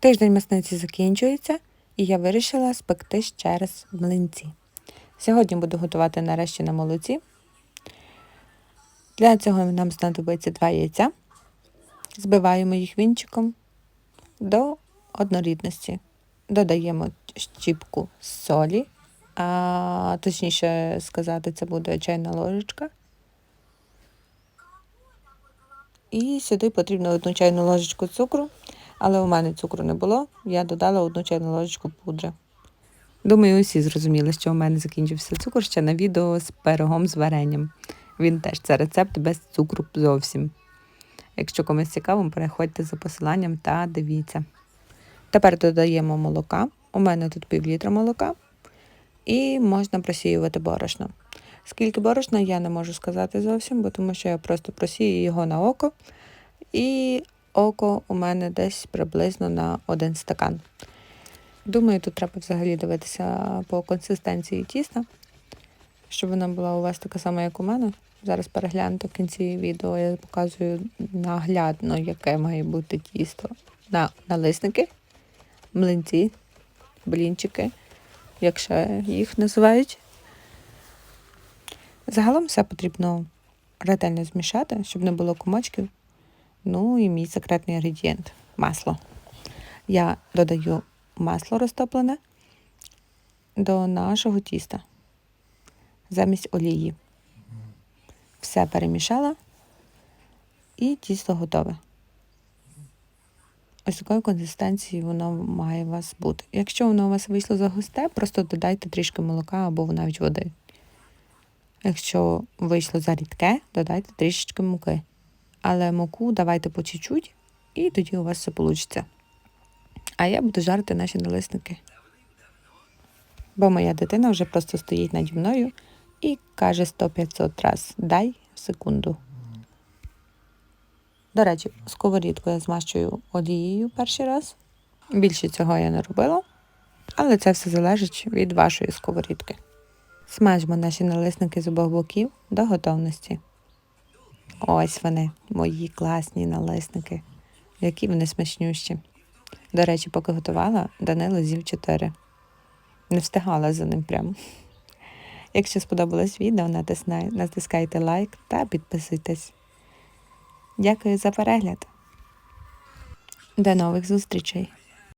Тиждень масниці закінчується, і я вирішила спекти ще раз млинці. Сьогодні буду готувати нарешті на молоці. Для цього нам знадобиться два яйця. Збиваємо їх вінчиком до однорідності. Додаємо щіпку солі, а точніше сказати, це буде чайна ложечка. І сюди потрібно одну чайну ложечку цукру, але у мене цукру не було. Я додала одну чайну ложечку пудри. Думаю, усі зрозуміли, що у мене закінчився цукор ще на відео з пирогом з варенням. Він теж це рецепт без цукру зовсім. Якщо комусь цікаво, переходьте за посиланням та дивіться. Тепер додаємо молока. У мене тут пів літра молока. І можна просіювати борошно. Скільки борошна я не можу сказати зовсім, бо тому що я просто просію його на око. І око у мене десь приблизно на один стакан. Думаю, тут треба взагалі дивитися по консистенції тіста, щоб вона була у вас така сама, як у мене. Зараз перегляньте в кінці відео, я показую наглядно, яке має бути тісто на налисники, млинці, блінчики, як ще їх називають. Загалом все потрібно ретельно змішати, щоб не було комочків. Ну і мій секретний інгредієнт масло. Я додаю масло розтоплене до нашого тіста замість олії. Все перемішала і тісто готове. Ось такої консистенції воно має у вас бути. Якщо воно у вас вийшло загусте, просто додайте трішки молока або навіть води. Якщо вийшло за рідке, додайте трішечки муки. Але муку давайте по чуть-чуть, і тоді у вас все вийде. А я буду жарити наші налисники. Бо моя дитина вже просто стоїть наді мною і каже 100-500 раз дай секунду. До речі, сковорідку я змащую олією перший раз. Більше цього я не робила, але це все залежить від вашої сковорідки. Смажимо наші налисники з обох боків до готовності. Ось вони, мої класні налисники, які вони смачнющі. До речі, поки готувала, Данило з'їв 4. Не встигала за ним прямо. Якщо сподобалось відео, натискайте лайк та підписуйтесь. Дякую за перегляд. До нових зустрічей!